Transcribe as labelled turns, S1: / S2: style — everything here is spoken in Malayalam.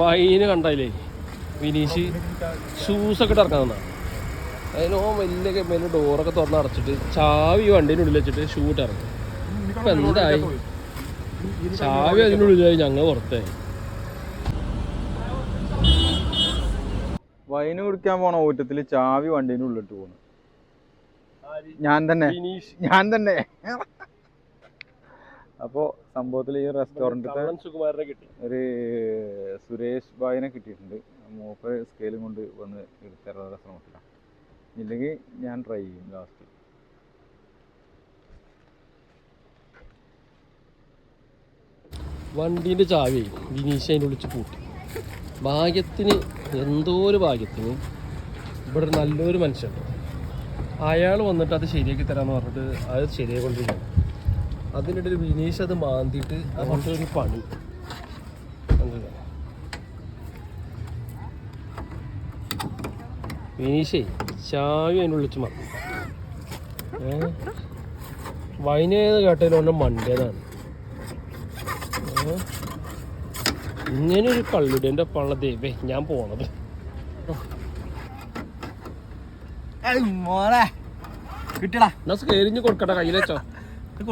S1: വൈന് കണ്ടായില്ലേ വിനീഷ് ഷൂസൊക്കെ ഇട്ട് ഇറക്കാൻ തന്നാ അതിനോ വലിയ വലിയ ഡോറൊക്കെ തുറന്ന് അടച്ചിട്ട് ചാവി വണ്ടീന്റെ ഉള്ളിൽ വെച്ചിട്ട് ഷൂ ഇട്ട് ഇറങ്ങി. ഇപ്പൊ എന്തായി? ചാവി അതിന്റെ ഉള്ളിലായി ഞങ്ങൾ പുറത്തേ
S2: വൈന് കുടിക്കാൻ പോണ ഊറ്റത്തിൽ ചാവി വണ്ടീന്റെ ഉള്ളിട്ട് പോണു. ഞാൻ തന്നെ. ഞാൻ തന്നെ. അപ്പോ സംഭവത്തിൽ ഈ
S1: റെസ്റ്റോറന്റ്
S2: ഒരു സുരേഷ് ബായിനെ കിട്ടിയിട്ടുണ്ട്. മൂപ്പർ സ്കെയിലും കൊണ്ട് വന്ന് എടുത്തരാനുള്ള ശ്രമത്തിലാണ്. ഇല്ലെങ്കിൽ ഞാൻ ട്രൈ ചെയ്യും ലാസ്റ്റ്
S1: വണ്ടീന്റെ ചാവി വിനീഷ് അതിന്റെ വിളിച്ച് പൂട്ടി ഭാഗ്യത്തിന് എന്തോ ഒരു ഭാഗ്യത്തിന് ഇവിടെ നല്ലൊരു മനുഷ്യനുണ്ട്. അയാൾ വന്നിട്ട് അത് ശരിയാക്കി തരാമെന്ന് പറഞ്ഞിട്ട് അത് ശരിയായിക്കൊണ്ടിരിക്കുകയാണ്. അതിനിടയിൽ വിനീഷ് അത് മാന്തിയിട്ട് അതുകൊണ്ട് ഒരു പണി. വിനീഷേ ചാവി അതിന്റെ വിളിച്ച് മറന്നു ഏ? വൈനേന്ന് കേട്ടതിനോണ്ട് മണ്ടേതാണ്. ഇങ്ങനെ ഒരു എന്റെ പള്ള ദൈവേ ഞാൻ പോണത്.
S3: കിട്ടടാ
S1: എന്നാ കയറിഞ്ഞ് കൊടുക്കട്ടെ കയ്യിൽ വെച്ചോ.